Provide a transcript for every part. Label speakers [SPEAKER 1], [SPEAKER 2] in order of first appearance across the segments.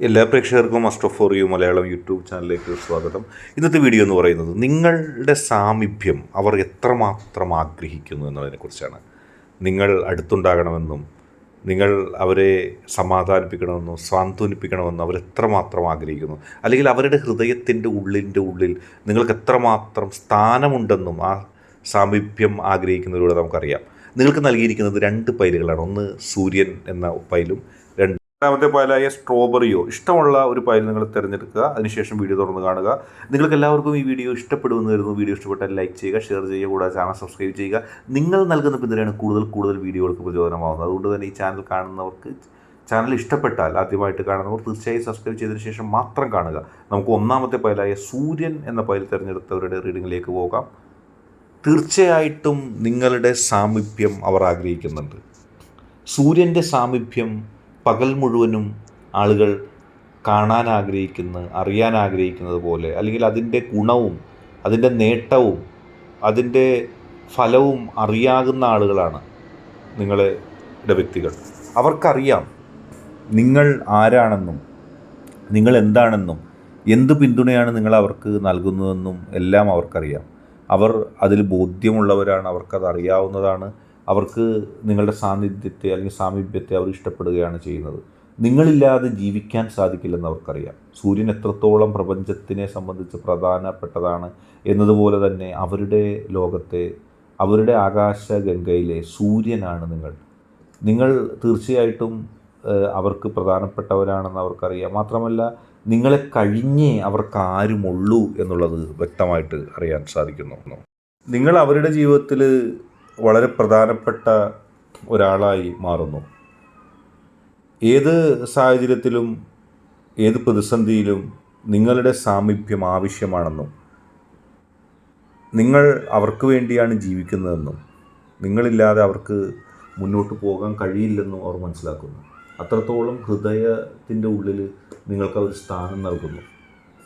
[SPEAKER 1] എല്ലാ പ്രേക്ഷകർക്കും must of for you Malayalam YouTube ചാനലിലേക്ക് സ്വാഗതം. ഇന്നത്തെ വീഡിയോ എന്ന് പറയുന്നത് നിങ്ങളുടെ സാമീപ്യം അവർ എത്രമാത്രം ആഗ്രഹിക്കുന്നു എന്നതിനെക്കുറിച്ചാണ് നിങ്ങൾ അടുത്തുണ്ടാകണമെന്നും നിങ്ങൾ അവരെ സമാധാനിപ്പിക്കണമെന്നും സാന്ത്വനിപ്പിക്കണമെന്നും അവർ എത്രമാത്രം ആഗ്രഹിക്കുന്നു. അല്ലെങ്കിൽ അവരുടെ ഹൃദയത്തിന്റെ ഉള്ളിന്റെ ഉള്ളിൽ നിങ്ങൾക്ക് എത്രമാത്രം സ്ഥാനമുണ്ടെന്നും ആ സാമീപ്യം ആഗ്രഹിക്കുന്നതിലൂടെ നമുക്കറിയാം. നിങ്ങൾക്ക് നൽകിയിരിക്കുന്നത് രണ്ട് പൈലുകളാണ്. ഒന്ന് സൂര്യൻ എന്ന പൈലും രണ്ട് രണ്ടാമത്തെ പൈലായ സ്ട്രോബെറിയോ. ഇഷ്ടമുള്ള ഒരു പായൽ നിങ്ങൾ തിരഞ്ഞെടുക്കുക. അതിനുശേഷം വീഡിയോ തുറന്ന് കാണുക. നിങ്ങൾക്ക് എല്ലാവർക്കും ഈ വീഡിയോ ഇഷ്ടപ്പെടുമെന്ന് വരുന്നു വീഡിയോ ഇഷ്ടപ്പെട്ടാൽ ലൈക്ക് ചെയ്യുക ഷെയർ ചെയ്യുക കൂടാതെ ചാനൽ സബ്സ്ക്രൈബ് ചെയ്യുക. നിങ്ങൾ നൽകുന്ന പിന്തുണയാണ് കൂടുതൽ കൂടുതൽ വീഡിയോകൾക്ക് പ്രചോദനമാകുന്നത് അതുകൊണ്ട് തന്നെ ഈ ചാനൽ കാണുന്നവർക്ക് ചാനൽ ഇഷ്ടപ്പെട്ടാൽ ആദ്യമായിട്ട് കാണുന്നവർ തീർച്ചയായും സബ്സ്ക്രൈബ് ചെയ്തതിന് ശേഷം മാത്രം കാണുക. നമുക്ക് ഒന്നാമത്തെ പൈലായ സൂര്യൻ എന്ന പൈൽ തിരഞ്ഞെടുത്തവരുടെ റീഡിങ്ങിലേക്ക് പോകാം. തീർച്ചയായിട്ടും നിങ്ങളുടെ സാമീപ്യം അവർ ആഗ്രഹിക്കുന്നുണ്ട്. സൂര്യന്റെ സാമീപ്യം പകൽ മുഴുവനും ആളുകൾ കാണാൻ ആഗ്രഹിക്കുന്ന അറിയാൻ ആഗ്രഹിക്കുന്നത് പോലെ അല്ലെങ്കിൽ അതിന്റെ ഗുണവും അതിന്റെ നേട്ടവും അതിന്റെ ഫലവും അറിയാകുന്ന ആളുകളാണ് നിങ്ങളുടെ വ്യക്തികൾ. അവർക്കറിയാം നിങ്ങൾ ആരാണെന്നും നിങ്ങൾ എന്താണെന്നും എന്ത് പിന്തുണയാണ് നിങ്ങൾ അവർക്ക് നൽകുന്നതെന്നും എല്ലാം അവർക്കറിയാം. അവർ അതിൽ ബോധ്യമുള്ളവരാണ് അവർക്കത് അറിയാവുന്നതാണ്. അവർക്ക് നിങ്ങളുടെ സാന്നിധ്യത്തെ അല്ലെങ്കിൽ സാമീപ്യത്തെ അവർ ഇഷ്ടപ്പെടുകയാണ് ചെയ്യുന്നത്. നിങ്ങളില്ലാതെ ജീവിക്കാൻ സാധിക്കില്ലെന്ന് അവർക്കറിയാം. സൂര്യൻ എത്രത്തോളം പ്രപഞ്ചത്തിനെ സംബന്ധിച്ച് പ്രധാനപ്പെട്ടതാണ് എന്നതുപോലെ തന്നെ അവരുടെ ലോകത്തെ അവരുടെ ആകാശഗംഗയിലെ സൂര്യനാണ് നിങ്ങൾ. നിങ്ങൾ തീർച്ചയായിട്ടും അവർക്ക് പ്രധാനപ്പെട്ടവരാണെന്ന് അവർക്കറിയാം. മാത്രമല്ല നിങ്ങളെ കഴിഞ്ഞേ അവർക്ക് ആരുമുള്ളൂ എന്നുള്ളത് വ്യക്തമായിട്ട് അറിയാൻ സാധിക്കുന്നു. നിങ്ങൾ അവരുടെ ജീവിതത്തിൽ വളരെ പ്രധാനപ്പെട്ട ഒരാളായി മാറുന്നു. ഏത് സാഹചര്യത്തിലും ഏത് പ്രതിസന്ധിയിലും നിങ്ങളുടെ സാമീപ്യം ആവശ്യമാണെന്നും നിങ്ങൾ അവർക്ക് വേണ്ടിയാണ് ജീവിക്കുന്നതെന്നും നിങ്ങളില്ലാതെ അവർക്ക് മുന്നോട്ട് പോകാൻ കഴിയില്ലെന്നും അവർ മനസ്സിലാക്കുന്നു. അത്രത്തോളം ഹൃദയത്തിന്റെ ഉള്ളിൽ നിങ്ങൾക്ക് അവർ സ്ഥാനം നൽകുന്നു.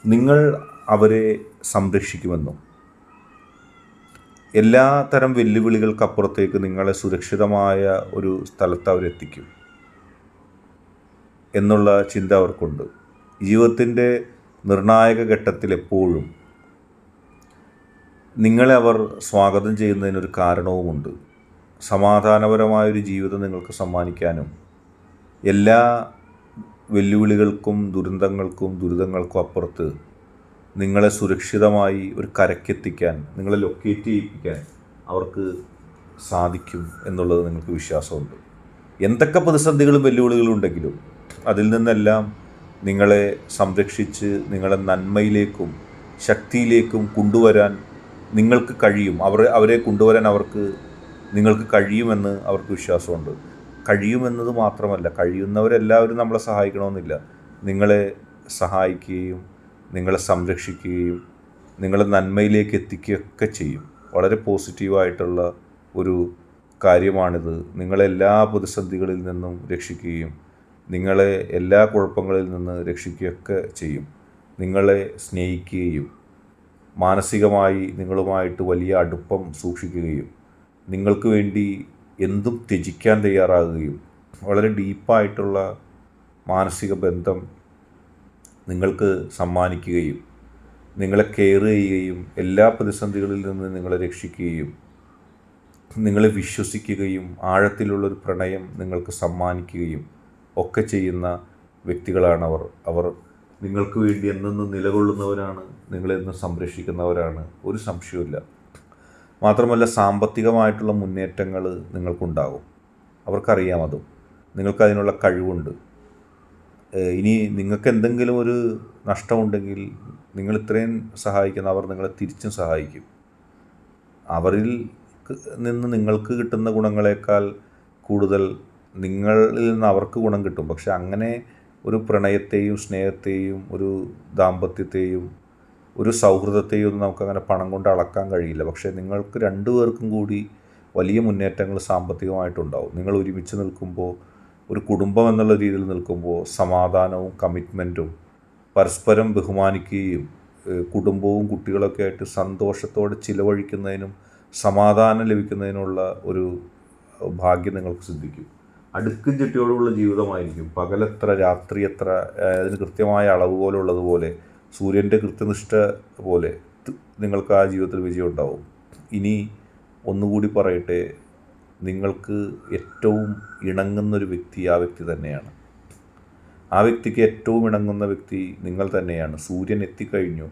[SPEAKER 1] നിങ്ങൾ അവരെ സംരക്ഷിക്കുമെന്നും എല്ലാ തരം വെല്ലുവിളികൾക്കപ്പുറത്തേക്ക് നിങ്ങളെ സുരക്ഷിതമായ ഒരു സ്ഥലത്ത് അവരെത്തിക്കും എന്നുള്ള ചിന്ത അവർക്കുണ്ട്. ജീവിതത്തിന്റെ നിർണായക ഘട്ടത്തിൽ എപ്പോഴും നിങ്ങളെ അവർ സ്വാഗതം ചെയ്യുന്നതിനൊരു കാരണവുമുണ്ട്. സമാധാനപരമായൊരു ജീവിതം നിങ്ങൾക്ക് സമ്മാനിക്കാനും എല്ലാ വെല്ലുവിളികൾക്കും ദുരന്തങ്ങൾക്കും ദുരിതങ്ങൾക്കും അപ്പുറത്ത് നിങ്ങളെ സുരക്ഷിതമായി ഒരു കരക്കെത്തിക്കാൻ നിങ്ങളെ ലൊക്കേറ്റ് ചെയ്യിപ്പിക്കാൻ അവർക്ക് സാധിക്കും എന്നുള്ളത് നിങ്ങൾക്ക് വിശ്വാസമുണ്ട്. എന്തൊക്കെ പ്രതിസന്ധികളും വെല്ലുവിളികളും ഉണ്ടെങ്കിലും അതിൽ നിന്നെല്ലാം നിങ്ങളെ സംരക്ഷിച്ച് നിങ്ങളെ നന്മയിലേക്കും ശക്തിയിലേക്കും കൊണ്ടുവരാൻ നിങ്ങൾക്ക് കഴിയും. അവർ അവരെ കൊണ്ടുവരാൻ അവർക്ക് നിങ്ങൾക്ക് കഴിയുമെന്ന് അവർക്ക് വിശ്വാസമുണ്ട്. കഴിയുമെന്നത് മാത്രമല്ല കഴിയുന്നവരെല്ലാവരും നമ്മളെ സഹായിക്കണമെന്നില്ല. നിങ്ങളെ സഹായിക്കുകയും നിങ്ങളെ സംരക്ഷിക്കുകയും നിങ്ങളെ നന്മയിലേക്ക് എത്തിക്കുകയൊക്കെ ചെയ്യും. വളരെ പോസിറ്റീവായിട്ടുള്ള ഒരു കാര്യമാണിത്. നിങ്ങളെ എല്ലാ പ്രതിസന്ധികളിൽ നിന്നും രക്ഷിക്കുകയും നിങ്ങളെ എല്ലാ കുഴപ്പങ്ങളിൽ നിന്ന് രക്ഷിക്കുകയൊക്കെ ചെയ്യും. നിങ്ങളെ സ്നേഹിക്കുകയും മാനസികമായി നിങ്ങളുമായിട്ട് വലിയ അടുപ്പം സൂക്ഷിക്കുകയും നിങ്ങൾക്ക് വേണ്ടി എന്തും ത്യജിക്കാൻ തയ്യാറാകുകയും വളരെ ഡീപ്പായിട്ടുള്ള മാനസിക ബന്ധം നിങ്ങൾക്ക് സമ്മാനിക്കുകയും നിങ്ങളെ കെയർ ചെയ്യുകയും എല്ലാ പ്രതിസന്ധികളിൽ നിന്ന് നിങ്ങളെ രക്ഷിക്കുകയും നിങ്ങളെ വിശ്വസിക്കുകയും ആഴത്തിലുള്ളൊരു പ്രണയം നിങ്ങൾക്ക് സമ്മാനിക്കുകയും ഒക്കെ ചെയ്യുന്ന വ്യക്തികളാണ് അവർ. അവർ നിങ്ങൾക്ക് വേണ്ടി എന്നെന്നും നിലകൊള്ളുന്നവരാണ് നിങ്ങളെന്നും സംരക്ഷിക്കുന്നവരാണ്. ഒരു സംശയവുമില്ല. മാത്രമല്ല സാമ്പത്തികമായിട്ടുള്ള മുന്നേറ്റങ്ങൾ നിങ്ങൾക്കുണ്ടാകും. അവർക്കറിയാം അതും. നിങ്ങൾക്കതിനുള്ള കഴിവുണ്ട്. ഇനി നിങ്ങൾക്ക് എന്തെങ്കിലും ഒരു നഷ്ടമുണ്ടെങ്കിൽ നിങ്ങൾ ഇത്രയും സഹായിക്കുന്ന അവർ നിങ്ങളെ തിരിച്ചും സഹായിക്കും. അവരിൽ നിന്ന് നിങ്ങൾക്ക് കിട്ടുന്ന ഗുണങ്ങളെക്കാൾ കൂടുതൽ നിങ്ങളിൽ നിന്ന് അവർക്ക് ഗുണം കിട്ടും. പക്ഷെ അങ്ങനെ ഒരു പ്രണയത്തെയും സ്നേഹത്തെയും ഒരു ദാമ്പത്യത്തെയും ഒരു സൗഹൃദത്തെയും ഒന്നും നമുക്കങ്ങനെ പണം കൊണ്ട് അളക്കാൻ കഴിയില്ല. പക്ഷേ നിങ്ങൾക്ക് രണ്ടു പേർക്കും കൂടി വലിയ മുന്നേറ്റങ്ങൾ സാമ്പത്തികമായിട്ടുണ്ടാവും. നിങ്ങൾ ഒരുമിച്ച് നിൽക്കുമ്പോൾ ഒരു കുടുംബം എന്നുള്ള രീതിയിൽ നിൽക്കുമ്പോൾ സമാധാനവും കമ്മിറ്റ്മെന്റും പരസ്പരം ബഹുമാനിക്കുകയും കുടുംബവും കുട്ടികളൊക്കെ ആയിട്ട് സന്തോഷത്തോടെ ചിലവഴിക്കുന്നതിനും സമാധാനം ലഭിക്കുന്നതിനുള്ള ഒരു ഭാഗ്യം നിങ്ങൾക്ക് സിദ്ധിക്കും. അടുക്കും ചുറ്റിയോടുള്ള ജീവിതമായിരിക്കും. പകലെത്ര രാത്രി എത്ര അതിന് കൃത്യമായ അളവ് പോലെ ഉള്ളതുപോലെ സൂര്യന്റെ കൃത്യനിഷ്ഠ പോലെ നിങ്ങൾക്ക് ആ ജീവിതത്തിൽ വിജയം ഉണ്ടാവും. ഇനി ഒന്നുകൂടി പറയട്ടെ നിങ്ങൾക്ക് ഏറ്റവും ഇണങ്ങുന്നൊരു വ്യക്തി ആ വ്യക്തി തന്നെയാണ്. ആ വ്യക്തിക്ക് ഏറ്റവും ഇണങ്ങുന്ന വ്യക്തി നിങ്ങൾ തന്നെയാണ്. സൂര്യൻ എത്തിക്കഴിഞ്ഞു.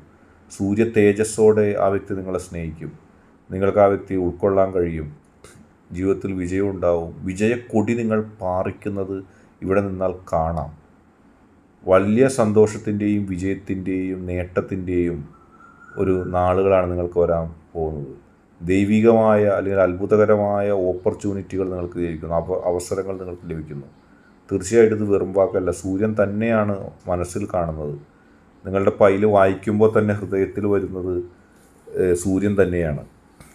[SPEAKER 1] സൂര്യ തേജസ്സോടെ ആ വ്യക്തി നിങ്ങളെ സ്നേഹിക്കും. നിങ്ങൾക്ക് ആ വ്യക്തി ഉൾക്കൊള്ളാൻ കഴിയും. ജീവിതത്തിൽ വിജയം ഉണ്ടാവും. വിജയക്കൊടി നിങ്ങൾ പാറിക്കുന്നത് ഇവിടെ നിന്നാൽ കാണാം. വലിയ സന്തോഷത്തിന്റെയും വിജയത്തിന്റെയും നേട്ടത്തിന്റെയും ഒരു നാളുകളാണ് നിങ്ങൾക്ക് വരാൻ പോകുന്നത്. ദൈവികമായ അല്ലെങ്കിൽ അത്ഭുതകരമായ ഓപ്പർച്യൂണിറ്റികൾ നിങ്ങൾക്ക് ലഭിക്കുന്നു. അവ അവസരങ്ങൾ നിങ്ങൾക്ക് ലഭിക്കുന്നു. തീർച്ചയായിട്ടും ഇത് വെറും വാക്കല്ല. സൂര്യൻ തന്നെയാണ് മനസ്സിൽ കാണുന്നത്. നിങ്ങളുടെ പൈൽ വായിക്കുമ്പോൾ തന്നെ ഹൃദയത്തിൽ വരുന്നത് സൂര്യൻ തന്നെയാണ്.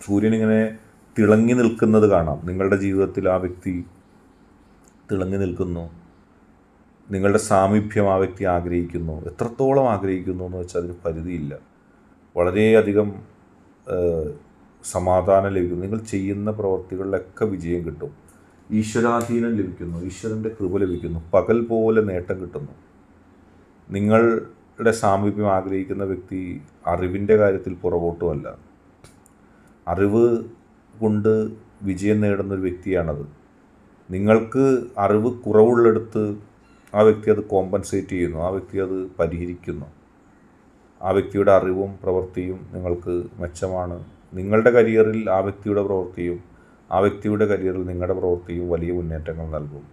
[SPEAKER 1] സൂര്യൻ ഇങ്ങനെ തിളങ്ങി നിൽക്കുന്നത് കാണാം. നിങ്ങളുടെ ജീവിതത്തിൽ ആ വ്യക്തി തിളങ്ങി നിൽക്കുന്നു. നിങ്ങളുടെ സാമീപ്യം ആ വ്യക്തി ആഗ്രഹിക്കുന്നു. എത്രത്തോളം ആഗ്രഹിക്കുന്നു എന്ന് വെച്ചാൽ അതിന് പരിധിയില്ല. വളരെയധികം സമാധാനം ലഭിക്കുന്നു നിങ്ങൾ ചെയ്യുന്ന പ്രവർത്തികളിലൊക്കെ വിജയം കിട്ടും. ഈശ്വരാധീനം ലഭിക്കുന്നു. ഈശ്വരന്റെ കൃപ ലഭിക്കുന്നു. പകൽ പോലെ നേട്ടം കിട്ടുന്നു. നിങ്ങളുടെ സാമീപ്യം ആഗ്രഹിക്കുന്ന വ്യക്തി അറിവിന്റെ കാര്യത്തിൽ പുറകോട്ടുമല്ല. അറിവ് കൊണ്ട് വിജയം നേടുന്നൊരു വ്യക്തിയാണത്. നിങ്ങൾക്ക് അറിവ് കുറവുള്ളെടുത്ത് ആ വ്യക്തി അത് കോമ്പൻസേറ്റ് ചെയ്യുന്നു. ആ വ്യക്തി അത് പരിഹരിക്കുന്നു. ആ വ്യക്തിയുടെ അറിവും പ്രവൃത്തിയും നിങ്ങൾക്ക് മെച്ചമാണ്. നിങ്ങളുടെ കരിയറിൽ ആ വ്യക്തിയുടെ പ്രവൃത്തിയും ആ വ്യക്തിയുടെ കരിയറിൽ നിങ്ങളുടെ പ്രവൃത്തിയും വലിയ മുന്നേറ്റങ്ങൾ നൽകും.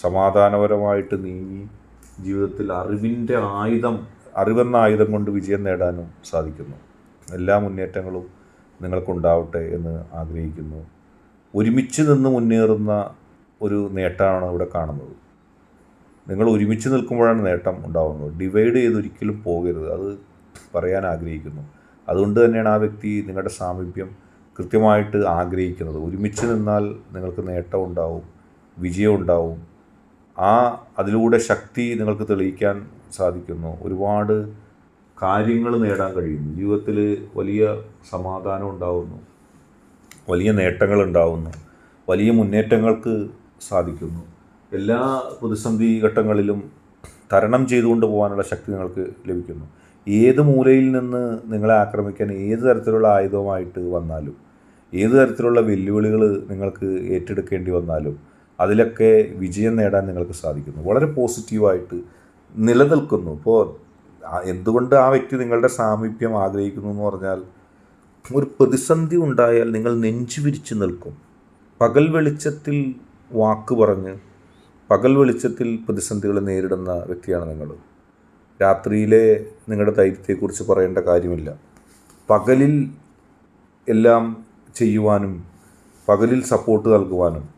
[SPEAKER 1] സമാധാനപരമായിട്ട് നീങ്ങി ജീവിതത്തിൽ അറിവിന്റെ ആയുധം അറിവെന്ന ആയുധം കൊണ്ട് വിജയം നേടാനും സാധിക്കുന്നു. എല്ലാ മുന്നേറ്റങ്ങളും നിങ്ങൾക്കുണ്ടാവട്ടെ എന്ന് ആഗ്രഹിക്കുന്നു. ഒരുമിച്ച് നിന്ന് മുന്നേറുന്ന ഒരു നേട്ടമാണ് ഇവിടെ കാണുന്നത്. നിങ്ങൾ ഒരുമിച്ച് നിൽക്കുമ്പോഴാണ് നേട്ടം ഉണ്ടാകുന്നത് ഡിവൈഡ് ചെയ്ത് ഒരിക്കലും പോകരുത്. അത് പറയാൻ ആഗ്രഹിക്കുന്നു. അതുകൊണ്ട് തന്നെയാണ് ആ വ്യക്തി നിങ്ങളുടെ സാമീപ്യം കൃത്യമായിട്ട് ആഗ്രഹിക്കുന്നത്. ഒരുമിച്ച് നിന്നാൽ നിങ്ങൾക്ക് നേട്ടം ഉണ്ടാവും വിജയം ഉണ്ടാവും. ആ അതിലൂടെ ശക്തി നിങ്ങൾക്ക് തെളിയിക്കാൻ സാധിക്കുന്നു. ഒരുപാട് കാര്യങ്ങൾ നേടാൻ കഴിയുന്നു. ജീവിതത്തിൽ വലിയ സമാധാനം ഉണ്ടാവുന്നു. വലിയ നേട്ടങ്ങൾ ഉണ്ടാവുന്നു. വലിയ മുന്നേറ്റങ്ങൾക്ക് സാധിക്കുന്നു. എല്ലാ പ്രതിസന്ധി ഘട്ടങ്ങളിലും തരണം ചെയ്തുകൊണ്ട് പോകാനുള്ള ശക്തി നിങ്ങൾക്ക് ലഭിക്കുന്നു. ഏത് മൂലയിൽ നിന്ന് നിങ്ങളെ ആക്രമിക്കാൻ ഏത് തരത്തിലുള്ള ആയുധവുമായിട്ട് വന്നാലും ഏത് തരത്തിലുള്ള വെല്ലുവിളികൾ നിങ്ങൾക്ക് ഏറ്റെടുക്കേണ്ടി വന്നാലും അതിലൊക്കെ വിജയം നേടാൻ നിങ്ങൾക്ക് സാധിക്കുന്നു. വളരെ പോസിറ്റീവായിട്ട് നിലനിൽക്കുന്നു. ഇപ്പോൾ എന്തുകൊണ്ട് ആ വ്യക്തി നിങ്ങളുടെ സാമീപ്യം ആഗ്രഹിക്കുന്നു എന്ന് പറഞ്ഞാൽ ഒരു പ്രതിസന്ധി ഉണ്ടായാൽ നിങ്ങൾ നെഞ്ചു വിരിച്ച് നിൽക്കും. പകൽ വെളിച്ചത്തിൽ വാക്ക് പറഞ്ഞ് പകൽ വെളിച്ചത്തിൽ പ്രതിസന്ധികൾ നേരിടുന്ന വ്യക്തിയാണ് നിങ്ങൾ രാത്രിയിലെ നിങ്ങളുടെ ധൈര്യത്തെക്കുറിച്ച് പറയേണ്ട കാര്യമില്ല. പകലിൽ എല്ലാം ചെയ്യുവാനും പകലിൽ സപ്പോർട്ട് നൽകുവാനും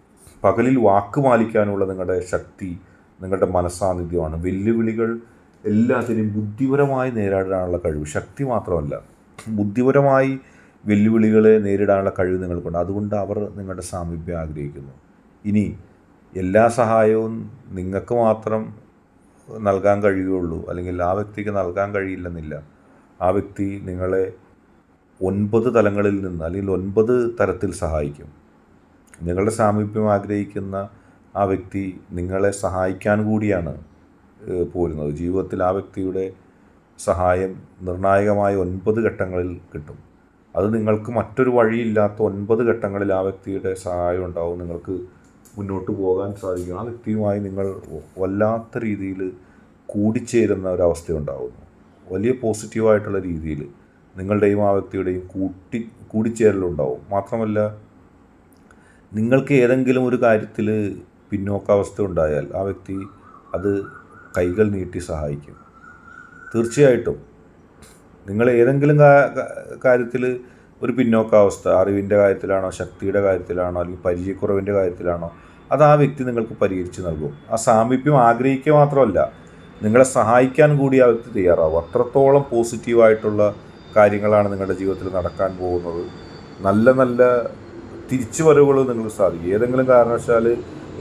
[SPEAKER 1] പകലിൽ വാക്ക് പാലിക്കാനുള്ള നിങ്ങളുടെ ശക്തി നിങ്ങളുടെ മനസ്സാന്നിധ്യമാണ്. വെല്ലുവിളികൾ എല്ലാത്തിനും ബുദ്ധിപരമായി നേരിടാനുള്ള കഴിവ് ശക്തി മാത്രമല്ല. ബുദ്ധിപരമായി വെല്ലുവിളികളെ നേരിടാനുള്ള കഴിവ് നിങ്ങൾക്കുണ്ട്. അതുകൊണ്ട് അവർ നിങ്ങളുടെ സാമീപ്യം ആഗ്രഹിക്കുന്നു. ഇനി എല്ലാ സഹായവും നിങ്ങൾക്ക് മാത്രം നൽകാൻ കഴിയുകയുള്ളൂ. അല്ലെങ്കിൽ ആ വ്യക്തിക്ക് നൽകാൻ കഴിയില്ലെന്നില്ല. ആ വ്യക്തി നിങ്ങളെ ഒൻപത് തലങ്ങളിൽ നിന്ന് അല്ലെങ്കിൽ ഒൻപത് തരത്തിൽ സഹായിക്കും. നിങ്ങളുടെ സാമീപ്യം ആഗ്രഹിക്കുന്ന ആ വ്യക്തി നിങ്ങളെ സഹായിക്കാൻ കൂടിയാണ് പോരുന്നത്. ജീവിതത്തിൽ ആ വ്യക്തിയുടെ സഹായം നിർണായകമായ ഒൻപത് ഘട്ടങ്ങളിൽ കിട്ടും. അത് നിങ്ങൾക്ക് മറ്റൊരു വഴിയില്ലാത്ത ഒൻപത് ഘട്ടങ്ങളിൽ ആ വ്യക്തിയുടെ സഹായം ഉണ്ടാവും. നിങ്ങൾക്ക് മുന്നോട്ട് പോകാൻ സാധിക്കും ആ വ്യക്തിയുമായി നിങ്ങൾ വല്ലാത്ത രീതിയിൽ കൂടിച്ചേരുന്ന ഒരവസ്ഥ ഉണ്ടാകുന്നു വലിയ പോസിറ്റീവായിട്ടുള്ള രീതിയിൽ നിങ്ങളുടെയും ആ വ്യക്തിയുടെയും കൂട്ടി കൂടിച്ചേരലുണ്ടാവും. മാത്രമല്ല നിങ്ങൾക്ക് ഏതെങ്കിലും ഒരു കാര്യത്തിൽ പിന്നോക്കാവസ്ഥ ഉണ്ടായാൽ ആ വ്യക്തി അത് കൈകൾ നീട്ടി സഹായിക്കും. തീർച്ചയായിട്ടും നിങ്ങൾ ഏതെങ്കിലും കാര്യത്തിൽ ഒരു പിന്നോക്കാവസ്ഥ അറിവിന്റെ കാര്യത്തിലാണോ ശക്തിയുടെ കാര്യത്തിലാണോ അല്ലെങ്കിൽ പരിചയക്കുറവിന്റെ കാര്യത്തിലാണോ അത് ആ വ്യക്തി നിങ്ങൾക്ക് പരിഹരിച്ച് നൽകും. ആ സാമീപ്യം ആഗ്രഹിക്കുക മാത്രമല്ല നിങ്ങളെ സഹായിക്കാൻ കൂടി ആ വ്യക്തി തയ്യാറാവും. അത്രത്തോളം പോസിറ്റീവായിട്ടുള്ള കാര്യങ്ങളാണ് നിങ്ങളുടെ ജീവിതത്തിൽ നടക്കാൻ പോകുന്നത്. നല്ല നല്ല തിരിച്ചുവരവുകൾ നിങ്ങൾക്ക് സാധിക്കും. ഏതെങ്കിലും കാരണവശാൽ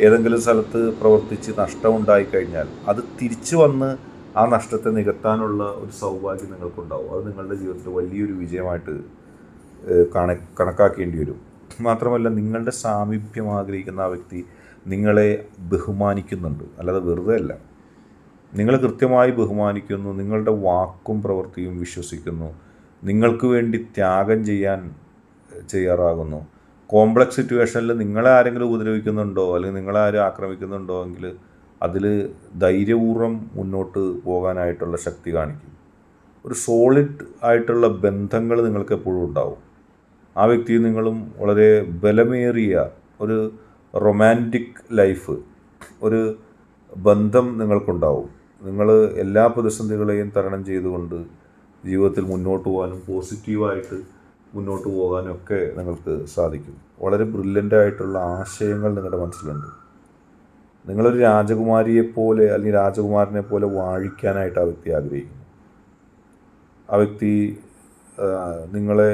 [SPEAKER 1] ഏതെങ്കിലും സ്ഥലത്ത് പ്രവർത്തിച്ച് നഷ്ടമുണ്ടായി കഴിഞ്ഞാൽ അത് തിരിച്ചു വന്ന് ആ നഷ്ടത്തെ നികത്താനുള്ള ഒരു സൗഭാഗ്യം നിങ്ങൾക്കുണ്ടാവും. അത് നിങ്ങളുടെ ജീവിതത്തിൽ വലിയൊരു വിജയമായിട്ട് കണ കണക്കാക്കേണ്ടി വരും. മാത്രമല്ല നിങ്ങളുടെ സാമീപ്യം ആഗ്രഹിക്കുന്ന ആ വ്യക്തി നിങ്ങളെ ബഹുമാനിക്കുന്നുണ്ട്. അല്ലാതെ വെറുതെ അല്ല. നിങ്ങൾ കൃത്യമായി ബഹുമാനിക്കുന്നു നിങ്ങളുടെ വാക്കും പ്രവൃത്തിയും വിശ്വസിക്കുന്നു നിങ്ങൾക്ക് വേണ്ടി ത്യാഗം ചെയ്യാൻ ചെയ്യാറാകുന്നു കോംപ്ലക്സ് സിറ്റുവേഷനിൽ നിങ്ങളെ ആരെങ്കിലും ഉപദ്രവിക്കുന്നുണ്ടോ? അല്ലെങ്കിൽ നിങ്ങളെ ആരും ആക്രമിക്കുന്നുണ്ടോ എങ്കിൽ അതിൽ ധൈര്യപൂർവം മുന്നോട്ട് പോകാനായിട്ടുള്ള ശക്തി കാണിക്കും. ഒരു സോളിഡ് ആയിട്ടുള്ള ബന്ധങ്ങൾ നിങ്ങൾക്ക് എപ്പോഴും ഉണ്ടാവും. ആ വ്യക്തിയും നിങ്ങളും വളരെ ബലമേറിയ ഒരു റൊമാന്റിക് ലൈഫ് ഒരു ബന്ധം നിങ്ങൾക്കുണ്ടാവും. നിങ്ങൾ എല്ലാ പ്രതിസന്ധികളെയും തരണം ചെയ്തുകൊണ്ട് ജീവിതത്തിൽ മുന്നോട്ട് പോകാനും പോസിറ്റീവായിട്ട് മുന്നോട്ട് പോകാനും ഒക്കെ നിങ്ങൾക്ക് സാധിക്കും. വളരെ ബ്രില്യന്റ് ആയിട്ടുള്ള ആശയങ്ങൾ നിങ്ങളുടെ മനസ്സിലുണ്ട്. നിങ്ങളൊരു രാജകുമാരിയെ പോലെ അല്ലെങ്കിൽ രാജകുമാരനെ പോലെ വാഴിക്കാനായിട്ട് ആ വ്യക്തി ആഗ്രഹിക്കുന്നു. ആ വ്യക്തി നിങ്ങളെ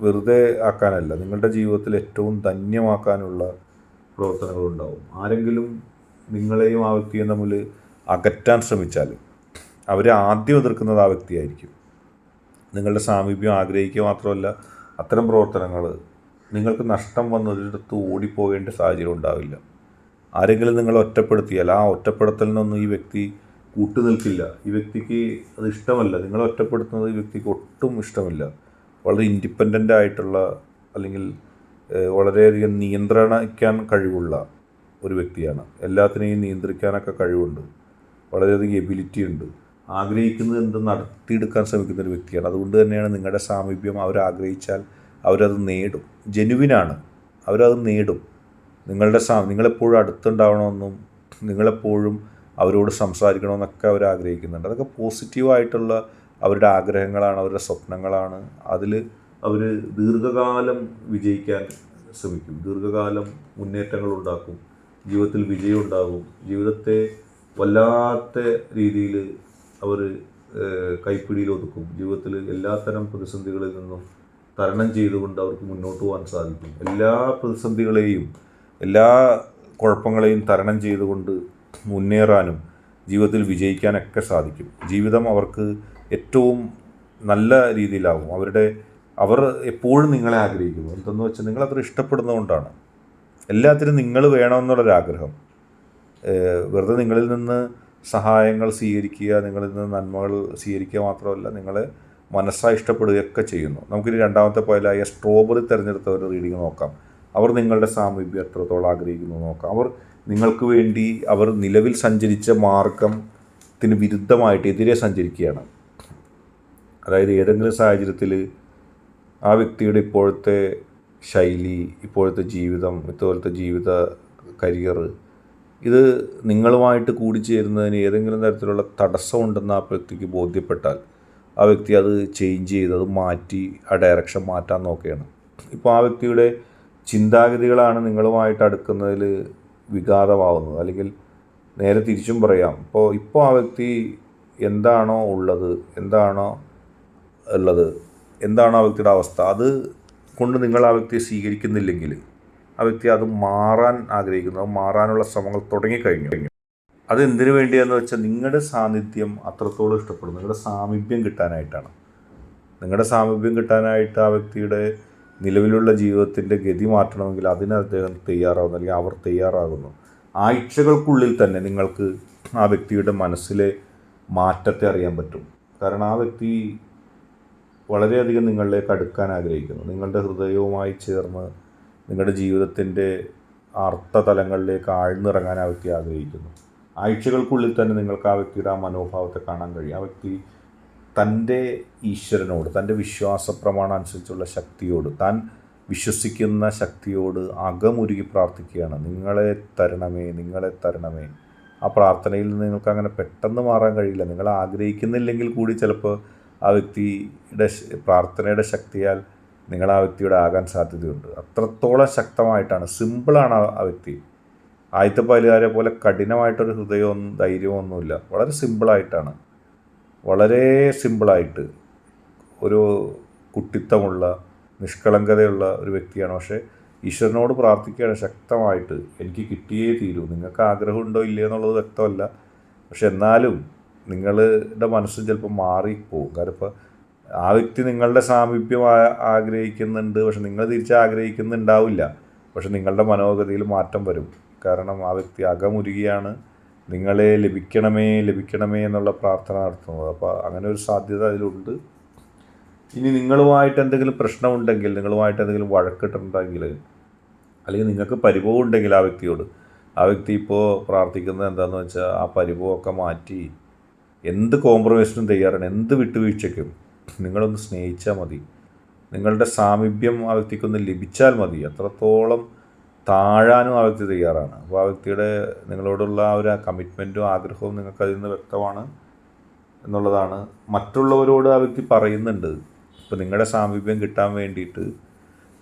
[SPEAKER 1] വെറുതെ ആക്കാനല്ല നിങ്ങളുടെ ജീവിതത്തിൽ ഏറ്റവും ധന്യമാക്കാനുള്ള പ്രവർത്തനങ്ങളുണ്ടാവും. ആരെങ്കിലും നിങ്ങളെയും ആ വ്യക്തിയും തമ്മിൽ അകറ്റാൻ ശ്രമിച്ചാൽ അവരെ ആദ്യം എതിർക്കുന്നത് ആ വ്യക്തിയായിരിക്കും. നിങ്ങളുടെ സാമീപ്യം ആഗ്രഹിക്കുക മാത്രമല്ല അത്തരം പ്രവർത്തനങ്ങൾ നിങ്ങൾക്ക് നഷ്ടം വന്ന് ഒരിടത്ത് ഓടിപ്പോകേണ്ട സാഹചര്യം ഉണ്ടാവില്ല. ആരെങ്കിലും നിങ്ങളെ ഒറ്റപ്പെടുത്തിയാൽ ആ ഒറ്റപ്പെടുത്തലിനൊന്നും ഈ വ്യക്തി കൂട്ടുനിൽക്കില്ല. ഈ വ്യക്തിക്ക് അത് ഇഷ്ടമല്ല. നിങ്ങളെ ഒറ്റപ്പെടുത്തുന്നത് ഈ വ്യക്തിക്ക് ഒട്ടും ഇഷ്ടമില്ല. വളരെ ഇൻഡിപെൻഡന്റ് ആയിട്ടുള്ള അല്ലെങ്കിൽ വളരെയധികം നിയന്ത്രണിക്കാൻ കഴിവുള്ള ഒരു വ്യക്തിയാണ്. എല്ലാത്തിനെയും നിയന്ത്രിക്കാനൊക്കെ കഴിവുണ്ട്. വളരെയധികം എബിലിറ്റി ഉണ്ട്. ആഗ്രഹിക്കുന്നത് എന്ത് നടത്തിയെടുക്കാൻ ശ്രമിക്കുന്ന ഒരു വ്യക്തിയാണ്. അതുകൊണ്ട് തന്നെയാണ് നിങ്ങളുടെ സാമീപ്യം അവരാഗ്രഹിച്ചാൽ അവരത് നേടും. ജെനുവിനാണ്. അവരത് നേടും. നിങ്ങളുടെ സാ നിങ്ങളെപ്പോഴും അടുത്തുണ്ടാവണമെന്നും നിങ്ങളെപ്പോഴും അവരോട് സംസാരിക്കണമെന്നൊക്കെ അവർ ആഗ്രഹിക്കുന്നുണ്ട് അതൊക്കെ പോസിറ്റീവായിട്ടുള്ള അവരുടെ ആഗ്രഹങ്ങളാണ് അവരുടെ സ്വപ്നങ്ങളാണ്. അതിൽ അവർ ദീർഘകാലം വിജയിക്കാൻ ശ്രമിക്കും. ദീർഘകാലം മുന്നേറ്റങ്ങൾ ഉണ്ടാക്കും. ജീവിതത്തിൽ വിജയം ഉണ്ടാകും ജീവിതത്തെ വല്ലാത്ത രീതിയിൽ അവർ കൈപ്പിടിയിൽ ഒതുക്കും. ജീവിതത്തിൽ എല്ലാത്തരം പ്രതിസന്ധികളിൽ നിന്നും തരണം ചെയ്തുകൊണ്ട് അവർക്ക് മുന്നോട്ട് പോകാൻ സാധിക്കും. എല്ലാ പ്രതിസന്ധികളെയും എല്ലാ കുഴപ്പങ്ങളെയും തരണം ചെയ്തുകൊണ്ട് മുന്നേറാനും ജീവിതത്തിൽ വിജയിക്കാനൊക്കെ സാധിക്കും. ജീവിതം അവർക്ക് ഏറ്റവും നല്ല രീതിയിലാവും. അവരുടെ അവർ എപ്പോഴും നിങ്ങളെ ആഗ്രഹിക്കുന്നു. എന്തെന്ന് വെച്ചാൽ നിങ്ങൾ നിങ്ങളത്ര ഇഷ്ടപ്പെടുന്നതുകൊണ്ടാണ്. എല്ലാത്തിനും നിങ്ങൾ വേണമെന്നുള്ളൊരാഗ്രഹം. വെറുതെ നിങ്ങളിൽ നിന്ന് സഹായങ്ങൾ സ്വീകരിക്കുക നിങ്ങളിൽ നിന്ന് നന്മകൾ സ്വീകരിക്കുക മാത്രമല്ല നിങ്ങളെ മനസ്സായി ഇഷ്ടപ്പെടുകയൊക്കെ ചെയ്യുന്നു. നമുക്കിനി രണ്ടാമത്തെ പോയാലായ സ്ട്രോബെറി തിരഞ്ഞെടുത്ത ഒരു റീഡിങ് നോക്കാം. അവർ നിങ്ങളുടെ സാമീപ്യം എത്രത്തോളം ആഗ്രഹിക്കുന്നു നോക്കാം. അവർ നിങ്ങൾക്ക് വേണ്ടി അവർ നിലവിൽ സഞ്ചരിച്ച മാർഗത്തിന് വിരുദ്ധമായിട്ട് എതിരെ സഞ്ചരിക്കുകയാണ്. അതായത് ഏതെങ്കിലും സാഹചര്യത്തിൽ ആ വ്യക്തിയുടെ ഇപ്പോഴത്തെ ശൈലി ഇപ്പോഴത്തെ ജീവിതം ഇതുപോലത്തെ ജീവിത കരിയർ ഇത് നിങ്ങളുമായിട്ട് കൂടിച്ചേരുന്നതിന് ഏതെങ്കിലും തരത്തിലുള്ള തടസ്സമുണ്ടെന്ന് ആ വ്യക്തിക്ക് ബോധ്യപ്പെട്ടാൽ ആ വ്യക്തി അത് ചേഞ്ച് ചെയ്ത് അത് മാറ്റി ആ ഡയറക്ഷൻ മാറ്റാൻ നോക്കുകയാണ്. ഇപ്പോൾ ആ വ്യക്തിയുടെ ചിന്താഗതികളാണ് നിങ്ങളുമായിട്ട് അടുക്കുന്നതിൽ വിഘാതമാവുന്നത്. അല്ലെങ്കിൽ നേരെ തിരിച്ചും പറയാം ഇപ്പോൾ ഇപ്പോൾ ആ വ്യക്തി എന്താണോ ഉള്ളത്? എന്താണോ ഉള്ളത്. എന്താണ് ആ വ്യക്തിയുടെ അവസ്ഥ? അത് കൊണ്ട് നിങ്ങൾ ആ വ്യക്തിയെ സ്വീകരിക്കുന്നില്ലെങ്കിൽ ആ വ്യക്തി അത് മാറാൻ ആഗ്രഹിക്കുന്നു. മാറാനുള്ള ശ്രമങ്ങൾ തുടങ്ങിക്കഴിഞ്ഞു. അത് എന്തിനു വേണ്ടിയാന്ന് വെച്ചാൽ നിങ്ങളുടെ സാന്നിധ്യം അത്രത്തോളം ഇഷ്ടപ്പെടും. നിങ്ങളുടെ സാമീപ്യം കിട്ടാനായിട്ടാണ്. നിങ്ങളുടെ സാമീപ്യം കിട്ടാനായിട്ട് ആ വ്യക്തിയുടെ നിലവിലുള്ള ജീവിതത്തിന്റെ ഗതി മാറ്റണമെങ്കിൽ അതിന് അദ്ദേഹം തയ്യാറാകുന്നു അല്ലെങ്കിൽ അവർ തയ്യാറാകുന്നു. ആഴ്ചകൾക്കുള്ളിൽ തന്നെ നിങ്ങൾക്ക് ആ വ്യക്തിയുടെ മനസ്സിലെ മാറ്റത്തെ അറിയാൻ പറ്റും. കാരണം ആ വ്യക്തി വളരെയധികം നിങ്ങളിലേക്ക് അടുക്കാൻ ആഗ്രഹിക്കുന്നു. നിങ്ങളുടെ ഹൃദയവുമായി ചേർന്ന് നിങ്ങളുടെ ജീവിതത്തിന്റെ അർത്ഥ തലങ്ങളിലേക്ക് ആഴ്ന്നിറങ്ങാൻ ആ വ്യക്തി ആഗ്രഹിക്കുന്നു. ആഴ്ചകൾക്കുള്ളിൽ തന്നെ നിങ്ങൾക്ക് ആ വ്യക്തിയുടെ ആ മനോഭാവത്തെ കാണാൻ കഴിയും. ആ വ്യക്തി തന്റെ ഈശ്വരനോട് തന്റെ വിശ്വാസ പ്രമാണം അനുസരിച്ചുള്ള ശക്തിയോട് താൻ വിശ്വസിക്കുന്ന ശക്തിയോട് അകമുരുകി പ്രാർത്ഥിക്കുകയാണ്. നിങ്ങളെ തരണമേ നിങ്ങളെ തരണമേ. ആ പ്രാർത്ഥനയിൽ നിങ്ങൾക്ക് അങ്ങനെ പെട്ടെന്ന് മാറാൻ കഴിയില്ല. നിങ്ങൾ ആഗ്രഹിക്കുന്നില്ലെങ്കിൽ കൂടി ചിലപ്പോൾ ആ വ്യക്തിയുടെ പ്രാർത്ഥനയുടെ ശക്തിയാൽ നിങ്ങൾ ആ വ്യക്തിയുടെ ആകാൻ സാധ്യതയുണ്ട്. അത്രത്തോളം ശക്തമായിട്ടാണ് സിമ്പിളാണ് ആ വ്യക്തി. ആദ്യത്തെ പാലുകാരെ പോലെ കഠിനമായിട്ടൊരു ഹൃദയമൊന്നും ധൈര്യമൊന്നുമില്ല. വളരെ സിമ്പിളായിട്ടാണ്. വളരെ സിമ്പിളായിട്ട് ഒരു കുട്ടിത്തമുള്ള നിഷ്കളങ്കതയുള്ള ഒരു വ്യക്തിയാണ്. പക്ഷേ ഈശ്വരനോട് പ്രാർത്ഥിക്കുകയാണ് ശക്തമായിട്ട് എനിക്ക് കിട്ടിയേ തീരൂ. നിങ്ങൾക്ക് ആഗ്രഹമുണ്ടോ ഇല്ലയോ എന്നുള്ളത് വ്യക്തമല്ല. പക്ഷെ എന്നാലും നിങ്ങളുടെ മനസ്സ് ചിലപ്പോൾ മാറിപ്പോകും കാരണം ഇപ്പോൾ ആ വ്യക്തി നിങ്ങളുടെ സാമീപ്യം ആഗ്രഹിക്കുന്നുണ്ട്. പക്ഷെ നിങ്ങൾ തിരിച്ച് ആഗ്രഹിക്കുന്നുണ്ടാവില്ല. പക്ഷെ നിങ്ങളുടെ മനോഗതിയിൽ മാറ്റം വരും. കാരണം ആ വ്യക്തി അകമുരുകിയാണ്. നിങ്ങളെ ലഭിക്കണമേ ലഭിക്കണമേ എന്നുള്ള പ്രാർത്ഥന നടത്തുന്നത്. അപ്പോൾ അങ്ങനെ ഒരു സാധ്യത അതിലുണ്ട്. ഇനി നിങ്ങളുമായിട്ട് എന്തെങ്കിലും പ്രശ്നമുണ്ടെങ്കിൽ നിങ്ങളുമായിട്ട് എന്തെങ്കിലും വഴക്കിട്ടുണ്ടെങ്കിൽ അല്ലെങ്കിൽ നിങ്ങൾക്ക് പരിഭവം ഉണ്ടെങ്കിൽ ആ വ്യക്തിയോട്. ആ വ്യക്തി ഇപ്പോൾ പ്രാർത്ഥിക്കുന്നത് എന്താണെന്ന് വെച്ചാൽ ആ പരിഭവമൊക്കെ മാറ്റി എന്ത് കോംപ്രമൈസിനും തയ്യാറാണ് എന്ത് വിട്ടുവീഴ്ചയ്ക്കും നിങ്ങളൊന്ന് സ്നേഹിച്ചാൽ മതി. നിങ്ങളുടെ സാമീപ്യം ആ വ്യക്തിക്കൊന്ന് ലഭിച്ചാൽ മതി. അത്രത്തോളം താഴാനും ആ വ്യക്തി തയ്യാറാണ്. അപ്പോൾ ആ വ്യക്തിയുടെ നിങ്ങളോടുള്ള ആ ഒരു കമ്മിറ്റ്മെന്റും ആഗ്രഹവും നിങ്ങൾക്ക് അതിൽ നിന്ന് വ്യക്തമാണ് എന്നുള്ളതാണ്. മറ്റുള്ളവരോട് ആ വ്യക്തി പറയുന്നുണ്ട്. ഇപ്പോൾ നിങ്ങളുടെ സാമീപ്യം കിട്ടാൻ വേണ്ടിയിട്ട്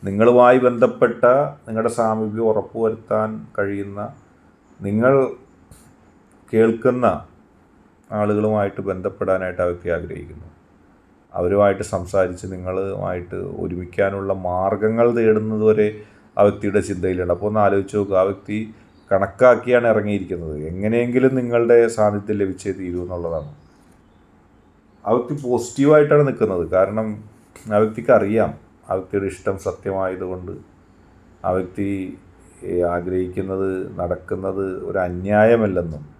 [SPEAKER 1] നിങ്ങളുമായി ബന്ധപ്പെട്ട നിങ്ങളുടെ സാമീപ്യം ഉറപ്പുവരുത്താൻ കഴിയുന്ന നിങ്ങൾ കേൾക്കുന്ന ആളുകളുമായിട്ട് ബന്ധപ്പെടാനായിട്ട് അവർക്ക് ആഗ്രഹിക്കുന്നു. അവരുമായിട്ട് സംസാരിച്ച് നിങ്ങളുമായിട്ട് ഒരുമിക്കാനുള്ള മാർഗങ്ങൾ തേടുന്നത് വരെ ആ വ്യക്തിയുടെ ചിന്തയിലുണ്ട്. അപ്പോൾ ഒന്ന് ആലോചിച്ച് നോക്കുക ആ വ്യക്തി കണക്കാക്കിയാണ് ഇറങ്ങിയിരിക്കുന്നത്. എങ്ങനെയെങ്കിലും നിങ്ങളുടെ സാന്നിധ്യം ലഭിച്ചേ തീരൂ എന്നുള്ളതാണ്. ആ വ്യക്തി പോസിറ്റീവായിട്ടാണ് നിൽക്കുന്നത്. കാരണം ആ വ്യക്തിക്ക് അറിയാം ആ വ്യക്തിയുടെ ഇഷ്ടം സത്യമായതുകൊണ്ട്. ആ വ്യക്തി ആഗ്രഹിക്കുന്നത് നടക്കുന്നത് ഒരു അന്യായമല്ലെന്നും.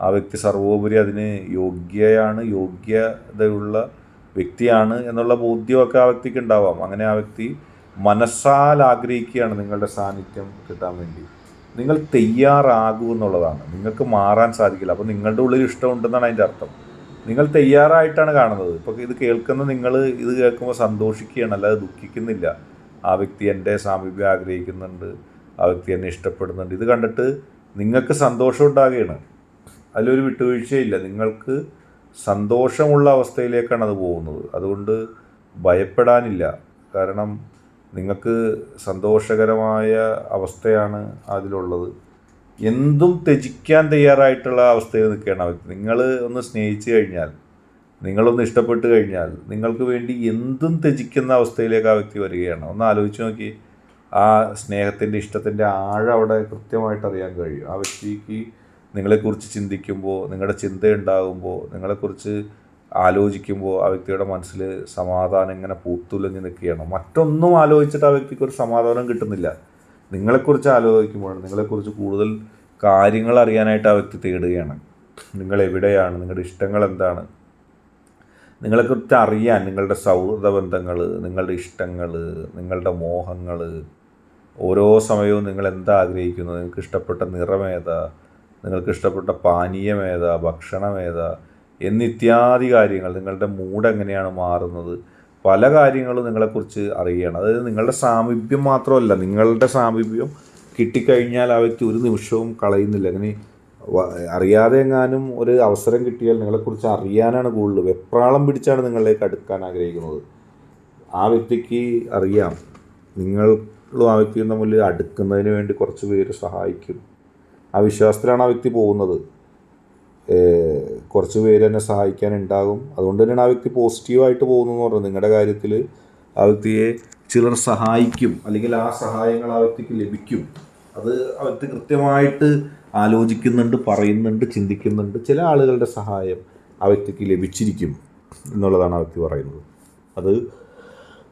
[SPEAKER 1] ആ വ്യക്തി സർവോപരി അതിന് യോഗ്യയാണ് യോഗ്യതയുള്ള വ്യക്തിയാണ് എന്നുള്ള ബോധ്യമൊക്കെ ആ വ്യക്തിക്ക് ഉണ്ടാവാം. അങ്ങനെ ആ വ്യക്തി മനസ്സാൽ ആഗ്രഹിക്കുകയാണ് നിങ്ങളുടെ സാന്നിധ്യം കിട്ടാൻ വേണ്ടി. നിങ്ങൾ തയ്യാറാകൂ എന്നുള്ളതാണ്. നിങ്ങൾക്ക് മാറാൻ സാധിക്കില്ല. അപ്പോൾ നിങ്ങളുടെ ഉള്ളിൽ ഇഷ്ടമുണ്ടെന്നാണ് അതിന്റെ അർത്ഥം. നിങ്ങൾ തയ്യാറായിട്ടാണ് കാണുന്നത്. ഇപ്പോൾ ഇത് കേൾക്കുന്ന നിങ്ങൾ ഇത് കേൾക്കുമ്പോൾ സന്തോഷിക്കുകയാണ് അല്ലാതെ ദുഃഖിക്കുന്നില്ല. ആ വ്യക്തി എന്റെ സാമീപ്യം ആഗ്രഹിക്കുന്നുണ്ട് ആ വ്യക്തി എന്നെ ഇഷ്ടപ്പെടുന്നുണ്ട്. ഇത് കണ്ടിട്ട് നിങ്ങൾക്ക് സന്തോഷം ഉണ്ടാകുകയാണ് അതിലൊരു വിട്ടുവീഴ്ചയില്ല. നിങ്ങൾക്ക് സന്തോഷമുള്ള അവസ്ഥയിലേക്കാണ് അത് പോകുന്നത്. അതുകൊണ്ട് ഭയപ്പെടാനില്ല. കാരണം നിങ്ങൾക്ക് സന്തോഷകരമായ അവസ്ഥയാണ് അതിലുള്ളത്. എന്തും ത്യജിക്കാൻ തയ്യാറായിട്ടുള്ള അവസ്ഥയിൽ നിൽക്കുകയാണ് അവർ നിങ്ങൾ ഒന്ന് സ്നേഹിച്ചു കഴിഞ്ഞാൽ നിങ്ങളൊന്ന് ഇഷ്ടപ്പെട്ട് കഴിഞ്ഞാൽ നിങ്ങൾക്ക് വേണ്ടി എന്തും ത്യജിക്കുന്ന അവസ്ഥയിലേക്ക് ആ വ്യക്തി വരികയാണ്. ഒന്ന് ആലോചിച്ച് നോക്കി. ആ സ്നേഹത്തിന്റെ ഇഷ്ടത്തിന്റെ ആഴം അവിടെ കൃത്യമായിട്ട് അറിയാൻ കഴിയും. ആ വ്യക്തിക്ക് നിങ്ങളെക്കുറിച്ച് ചിന്തിക്കുമ്പോൾ നിങ്ങളുടെ ചിന്ത ഉണ്ടാകുമ്പോൾ നിങ്ങളെക്കുറിച്ച് ആലോചിക്കുമ്പോൾ ആ വ്യക്തിയുടെ മനസ്സിൽ സമാധാനം ഇങ്ങനെ പൂത്തുലഞ്ഞ് നിൽക്കുകയാണ്. മറ്റൊന്നും ആലോചിച്ചിട്ട് ആ വ്യക്തിക്ക് ഒരു സമാധാനം കിട്ടുന്നില്ല. നിങ്ങളെക്കുറിച്ച് ആലോചിക്കുമ്പോഴാണ് നിങ്ങളെക്കുറിച്ച് കൂടുതൽ കാര്യങ്ങൾ അറിയാനായിട്ട് ആ വ്യക്തി തേടുകയാണ്. നിങ്ങൾ എവിടെയാണ്? നിങ്ങളുടെ ഇഷ്ടങ്ങൾ എന്താണ്? നിങ്ങളെക്കുറിച്ച് അറിയാൻ നിങ്ങളുടെ സൗഹൃദ ബന്ധങ്ങൾ നിങ്ങളുടെ ഇഷ്ടങ്ങൾ നിങ്ങളുടെ മോഹങ്ങൾ ഓരോ സമയവും നിങ്ങൾ എന്താ ആഗ്രഹിക്കുന്നത് നിങ്ങൾക്ക് ഇഷ്ടപ്പെട്ട നിറമേതാ? നിങ്ങൾക്ക് ഇഷ്ടപ്പെട്ട ഭക്ഷണമേതാ എന്നിത്യാദി കാര്യങ്ങൾ നിങ്ങളുടെ മൂഡ് എങ്ങനെയാണ് മാറുന്നത്? പല കാര്യങ്ങളും നിങ്ങളെക്കുറിച്ച് അറിയണം. അതായത് നിങ്ങളുടെ സാമീപ്യം മാത്രമല്ല നിങ്ങളുടെ സാമീപ്യം കിട്ടിക്കഴിഞ്ഞാൽ ആ വ്യക്തി ഒരു നിമിഷവും കളയുന്നില്ല. അങ്ങനെ അറിയാതെ എങ്ങാനും ഒരു അവസരം കിട്ടിയാൽ നിങ്ങളെക്കുറിച്ച് അറിയാനാണ് കൂടുതൽ. വെപ്രാളം പിടിച്ചാണ് നിങ്ങളിലേക്ക് അടുക്കാൻ ആഗ്രഹിക്കുന്നത്. ആ വ്യക്തിക്ക് അറിയാം. നിങ്ങളും ആ വ്യക്തിയും തമ്മിൽ അടുക്കുന്നതിന് വേണ്ടി കുറച്ച് പേര് സഹായിക്കും. ആ വിശ്വാസത്തിലാണ് ആ വ്യക്തി പോകുന്നത്. കുറച്ച് പേര് എന്നെ സഹായിക്കാനുണ്ടാകും. അതുകൊണ്ട് തന്നെയാണ് ആ വ്യക്തി പോസിറ്റീവായിട്ട് പോകുന്നതെന്ന് പറഞ്ഞത്. നിങ്ങളുടെ കാര്യത്തിൽ ആ വ്യക്തിയെ ചിലർ സഹായിക്കും. അല്ലെങ്കിൽ ആ സഹായങ്ങൾ ആ വ്യക്തിക്ക് ലഭിക്കും. അത് ആ വ്യക്തി കൃത്യമായിട്ട് ആലോചിക്കുന്നുണ്ട് പറയുന്നുണ്ട് ചിന്തിക്കുന്നുണ്ട്. ചില ആളുകളുടെ സഹായം ആ വ്യക്തിക്ക് ലഭിച്ചിരിക്കും എന്നുള്ളതാണ് ആ വ്യക്തി പറയുന്നത്. അത്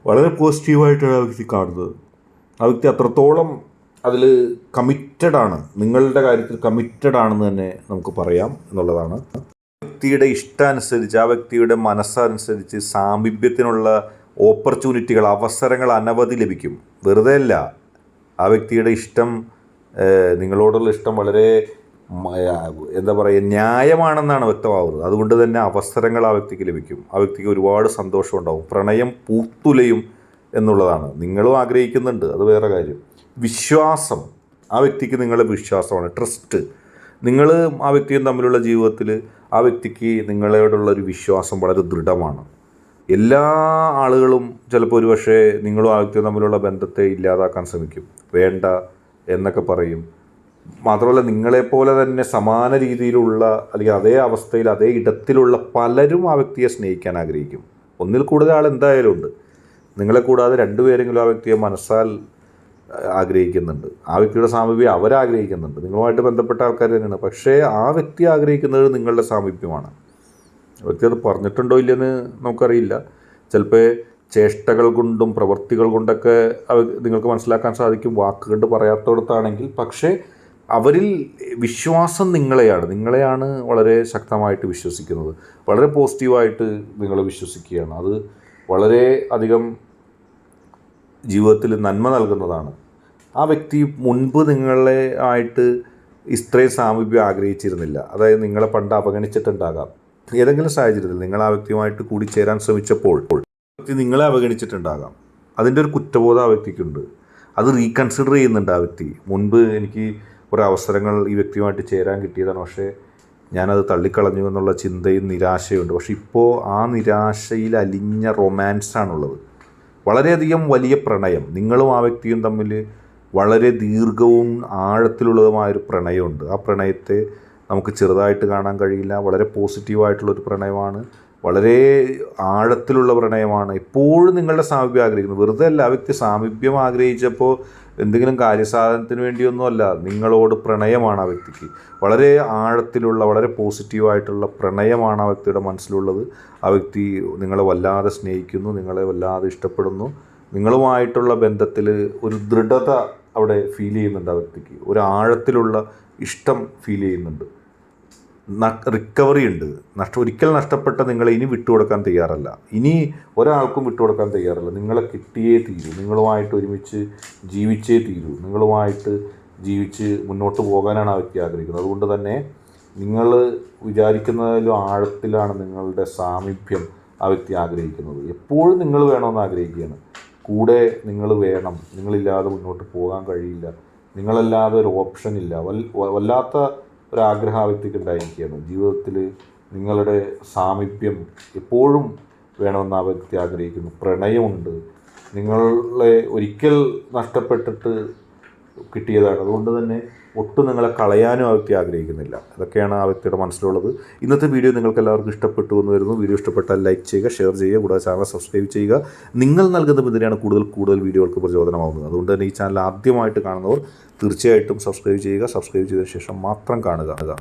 [SPEAKER 1] വളരെ പോസിറ്റീവായിട്ടാണ് ആ വ്യക്തി കാണുന്നത്. ആ വ്യക്തി അത്രത്തോളം അതിൽ ആണ്. നിങ്ങളുടെ കാര്യത്തിൽ കമ്മിറ്റഡ് ആണെന്ന് തന്നെ നമുക്ക് പറയാം എന്നുള്ളതാണ്. വ്യക്തിയുടെ ഇഷ്ടാനുസരിച്ച് ആ വ്യക്തിയുടെ മനസ്സനുസരിച്ച് സാമീപ്യത്തിനുള്ള ഓപ്പർച്യൂണിറ്റികൾ അവസരങ്ങൾ അനവധി ലഭിക്കും. വെറുതെ അല്ല. ആ വ്യക്തിയുടെ ഇഷ്ടം നിങ്ങളോടുള്ള ഇഷ്ടം വളരെ എന്താ പറയുക ന്യായമാണെന്നാണ് വ്യക്തമാവുന്നത് അതുകൊണ്ട് തന്നെ അവസരങ്ങൾ ആ വ്യക്തിക്ക് ലഭിക്കും. ആ വ്യക്തിക്ക് ഒരുപാട് സന്തോഷം ഉണ്ടാവും പ്രണയം പൂത്തുലയും എന്നുള്ളതാണ്. നിങ്ങളും ആഗ്രഹിക്കുന്നുണ്ട്. അത് വേറെ കാര്യം. വിശ്വാസം. ആ വ്യക്തിക്ക് നിങ്ങളെ വിശ്വാസമാണ്. ട്രസ്റ്റ് നിങ്ങൾ ആ വ്യക്തിയും തമ്മിലുള്ള ജീവിതത്തിൽ ആ വ്യക്തിക്ക് നിങ്ങളോടുള്ള ഒരു വിശ്വാസം വളരെ ദൃഢമാണ്. എല്ലാ ആളുകളും ചിലപ്പോൾ ഒരു പക്ഷേ നിങ്ങളും ആ വ്യക്തിയും തമ്മിലുള്ള ബന്ധത്തെ ഇല്ലാതാക്കാൻ ശ്രമിക്കും. വേണ്ട എന്നൊക്കെ പറയും. മാത്രമല്ല നിങ്ങളെപ്പോലെ തന്നെ സമാന രീതിയിലുള്ള അല്ലെങ്കിൽ അതേ അവസ്ഥയിൽ അതേ ഇടത്തിലുള്ള പലരും ആ വ്യക്തിയെ സ്നേഹിക്കാൻ ആഗ്രഹിക്കും. ഒന്നിൽ കൂടുതൽ ആൾ എന്തായാലും ഉണ്ട്. നിങ്ങളെ കൂടാതെ രണ്ടുപേരെങ്കിലും ആ വ്യക്തിയെ മനസ്സാൽ ആഗ്രഹിക്കുന്നുണ്ട്. ആ വ്യക്തിയുടെ സാമീപ്യം അവരാഗ്രഹിക്കുന്നുണ്ട് നിങ്ങളുമായിട്ട് ബന്ധപ്പെട്ട ആൾക്കാർ തന്നെയാണ്. പക്ഷേ ആ വ്യക്തി ആഗ്രഹിക്കുന്നത് നിങ്ങളുടെ സാമീപ്യമാണ്. വ്യക്തി അത് പറഞ്ഞിട്ടുണ്ടോ ഇല്ലെന്ന് നമുക്കറിയില്ല. ചിലപ്പോൾ ചേഷ്ടകൾ കൊണ്ടും പ്രവൃത്തികൾ കൊണ്ടൊക്കെ നിങ്ങൾക്ക് മനസ്സിലാക്കാൻ സാധിക്കും. വാക്കുകൊണ്ട് പറയാത്തടത്താണെങ്കിൽ. പക്ഷേ അവരിൽ വിശ്വാസം നിങ്ങളെയാണ്. നിങ്ങളെയാണ് വളരെ ശക്തമായിട്ട് വിശ്വസിക്കുന്നത്. വളരെ പോസിറ്റീവായിട്ട് നിങ്ങൾ വിശ്വസിക്കുകയാണ്. അത് വളരെ അധികം ജീവിതത്തിൽ നന്മ നൽകുന്നതാണ്. ആ വ്യക്തി മുൻപ് നിങ്ങളെ ആയിട്ട് ഇത്രയും സാമീപ്യം ആഗ്രഹിച്ചിരുന്നില്ല. അതായത് നിങ്ങളെ പണ്ട് അവഗണിച്ചിട്ടുണ്ടാകാം. ഏതെങ്കിലും സാഹചര്യത്തിൽ നിങ്ങൾ ആ വ്യക്തിയുമായിട്ട് കൂടിച്ചേരാൻ ശ്രമിച്ചപ്പോൾ വ്യക്തി നിങ്ങളെ അവഗണിച്ചിട്ടുണ്ടാകാം. അതിന്റെ ഒരു കുറ്റബോധം ആ വ്യക്തിക്കുണ്ട്. അത് റീകൺസിഡർ ചെയ്യുന്നുണ്ട് ആ വ്യക്തി. മുൻപ് എനിക്ക് കുറേ അവസരങ്ങൾ ഈ വ്യക്തിയുമായിട്ട് ചേരാൻ കിട്ടിയതാണ്. പക്ഷേ ഞാനത് തള്ളിക്കളഞ്ഞു എന്നുള്ള ചിന്തയും നിരാശയുണ്ട് പക്ഷെ ഇപ്പോൾ ആ നിരാശയിൽ അലിഞ്ഞ റൊമാൻസാണുള്ളത് വളരെയധികം വലിയ പ്രണയം. നിങ്ങളും ആ വ്യക്തിയും തമ്മിൽ വളരെ ദീർഘവും ആഴത്തിലുള്ളതുമായൊരു പ്രണയമുണ്ട്. ആ പ്രണയത്തെ നമുക്ക് ചെറുതായിട്ട് കാണാൻ കഴിയില്ല. വളരെ പോസിറ്റീവായിട്ടുള്ളൊരു പ്രണയമാണ്. വളരെ ആഴത്തിലുള്ള പ്രണയമാണ്. എപ്പോഴും നിങ്ങളുടെ സാമീപ്യം ആഗ്രഹിക്കുന്നത് വെറുതെ അല്ല ആ വ്യക്തി സാമീപ്യം ആഗ്രഹിച്ചപ്പോൾ എന്തെങ്കിലും കാര്യസാധനത്തിന് വേണ്ടിയൊന്നുമല്ല നിങ്ങളോട് പ്രണയമാണ് ആ വ്യക്തിക്ക്. വളരെ ആഴത്തിലുള്ള വളരെ പോസിറ്റീവായിട്ടുള്ള പ്രണയമാണ് ആ വ്യക്തിയുടെ മനസ്സിലുള്ളത്. ആ വ്യക്തി നിങ്ങളെ വല്ലാതെ സ്നേഹിക്കുന്നു നിങ്ങളെ വല്ലാതെ ഇഷ്ടപ്പെടുന്നു. നിങ്ങളുമായിട്ടുള്ള ബന്ധത്തിൽ ഒരു ദൃഢത അവിടെ ഫീൽ ചെയ്യുന്നുണ്ട് ആ വ്യക്തിക്ക്. ഒരു ആഴത്തിലുള്ള ഇഷ്ടം ഫീൽ ചെയ്യുന്നുണ്ട്. റിക്കവറി ഉണ്ട്. നഷ്ട ഒരിക്കൽ നഷ്ടപ്പെട്ട നിങ്ങളെ ഇനി വിട്ടുകൊടുക്കാൻ തയ്യാറല്ല. ഇനി ഒരാൾക്കും വിട്ടുകൊടുക്കാൻ തയ്യാറല്ല. നിങ്ങളെ കിട്ടിയേ തീരൂ. നിങ്ങളുമായിട്ട് ഒരുമിച്ച് ജീവിച്ചേ തീരൂ. നിങ്ങളുമായിട്ട് ജീവിച്ച് മുന്നോട്ട് പോകാനാണ് ആ വ്യക്തി ആഗ്രഹിക്കുന്നത്. അതുകൊണ്ട് തന്നെ നിങ്ങൾ വിചാരിക്കുന്നതിലും ആഴത്തിലാണ് നിങ്ങളുടെ സാമീപ്യം ആ വ്യക്തി ആഗ്രഹിക്കുന്നത്. എപ്പോഴും നിങ്ങൾ വേണമെന്ന് ആഗ്രഹിക്കുകയാണ്. കൂടെ നിങ്ങൾ വേണം. നിങ്ങളില്ലാതെ മുന്നോട്ട് പോകാൻ കഴിയില്ല. നിങ്ങളല്ലാതെ ഒരു ഓപ്ഷൻ ഇല്ല. വല്ലാത്ത ആ വ്യക്തിക്ക് ഉണ്ടായിരിക്കുകയാണ്. ജീവിതത്തിൽ നിങ്ങളുടെ സാമീപ്യം എപ്പോഴും വേണമെന്ന് ആ വ്യക്തി ആഗ്രഹിക്കുന്നു. പ്രണയമുണ്ട്. നിങ്ങളെ ഒരിക്കൽ നഷ്ടപ്പെട്ടിട്ട് കിട്ടിയതാണ്. അതുകൊണ്ട് തന്നെ ഒട്ടും നിങ്ങളെ കളയാനും ആ വ്യക്തി ആഗ്രഹിക്കുന്നില്ല. അതൊക്കെയാണ് ആ വ്യക്തിയുടെ മനസ്സിലുള്ളത്. ഇന്നത്തെ വീഡിയോ നിങ്ങൾക്ക് എല്ലാവർക്കും ഇഷ്ടപ്പെട്ടു എന്ന് വരുന്നു. വീഡിയോ ഇഷ്ടപ്പെട്ടാൽ ലൈക്ക് ചെയ്യുക ഷെയർ ചെയ്യുക കൂടാതെ ചാനൽ സബ്സ്ക്രൈബ് ചെയ്യുക. നിങ്ങൾ നൽകുന്ന പിന്തുണയാണ് കൂടുതൽ കൂടുതൽ വീഡിയോകൾക്ക് പ്രചോദനമാകുന്നത് അതുകൊണ്ട് തന്നെ ഈ ചാനൽ ആദ്യമായിട്ട് കാണുന്നവർ തീർച്ചയായിട്ടും സബ്സ്ക്രൈബ് ചെയ്യുക. സബ്സ്ക്രൈബ് ചെയ്ത ശേഷം മാത്രം കാണുക.